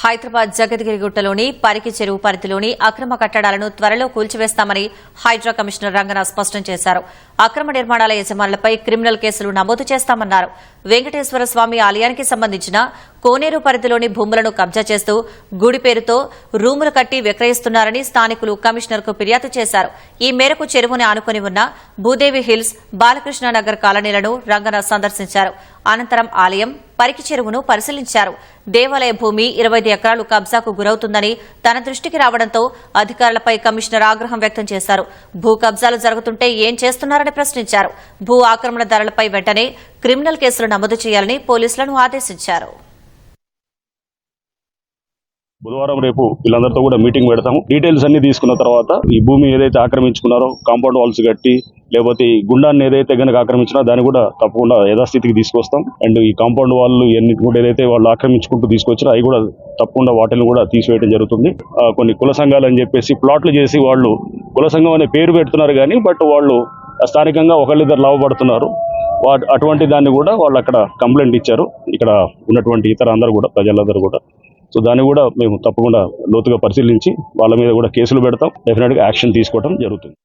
హైదరాబాద్ జగద్గిరిగుట్టలోని పరికి చెరువు పరిధిలోని అక్రమ కట్టడాలను త్వరలో కూల్చివేస్తామని హైడ్రా కమిషనర్ రంగనాథ్ స్పష్టం చేశారు. అక్రమ నిర్మాణాల యజమానులపై క్రిమినల్ కేసులు నమోదు చేస్తామన్నారు. వెంకటేశ్వర స్వామి ఆలయానికి సంబంధించిన కోనేరు పరిధిలోని భూములను కబ్జా చేస్తూ గుడి పేరుతో రూములు కట్టి విక్రయిస్తున్నారని స్థానికులు కమిషనర్కు ఫిర్యాదు చేశారు. ఈ మేరకు చెరువుని ఆనుకుని ఉన్న భూదేవి హిల్స్ బాలకృష్ణనగర్ కాలనీలను రంగన సందర్శించారు. అనంతరం ఆలయం పరికి చెరువును పరిశీలించారు. దేవాలయ భూమి ఇరవై ఎకరాలు కబ్జాకు గురవుతుందని తన దృష్టికి రావడంతో అధికారులపై కమిషనర్ ఆగ్రహం వ్యక్తం చేశారు. భూ కబ్జాలు జరుగుతుంటే ఏం చేస్తున్నారని ప్రశ్నించారు. భూ ఆక్రమణదారులపై వెంటనే క్రిమినల్ కేసులు నమోదు చేయాలని పోలీసులను ఆదేశించారు. బుధవారం రేపు వీళ్ళందరితో కూడా మీటింగ్ పెడతాము. డీటెయిల్స్ అన్ని తీసుకున్న తర్వాత ఈ భూమి ఏదైతే ఆక్రమించుకున్నారో కాంపౌండ్ వాల్స్ కట్టి లేకపోతే ఈ గుండాన్ని ఏదైతే కనుక ఆక్రమించినా దాన్ని కూడా తప్పకుండా యథాస్థితికి తీసుకొస్తాం. అండ్ ఈ కాంపౌండ్ వాళ్ళు ఎన్ని కూడా ఏదైతే వాళ్ళు ఆక్రమించుకుంటూ తీసుకొచ్చినా అవి కూడా తప్పకుండా వాటిని కూడా తీసివేయడం జరుగుతుంది. కొన్ని కుల సంఘాలు అని చెప్పేసి ప్లాట్లు చేసి వాళ్ళు కుల సంఘం అనే పేరు పెడుతున్నారు కానీ బట్ వాళ్ళు స్థానికంగా ఒకళ్ళిద్దరు లాభపడుతున్నారు వా- అటువంటి దాన్ని కూడా వాళ్ళు అక్కడ కంప్లైంట్ ఇచ్చారు. ఇక్కడ ఉన్నటువంటి ఇతర అందరూ కూడా ప్రజలందరూ కూడా. సో దాన్ని కూడా మేము తప్పకుండా లోతుగా పరిశీలించి వాళ్ళ మీద కూడా కేసులు పెడతాం. డెఫినెట్గా యాక్షన్ తీసుకోవడం జరుగుతుంది.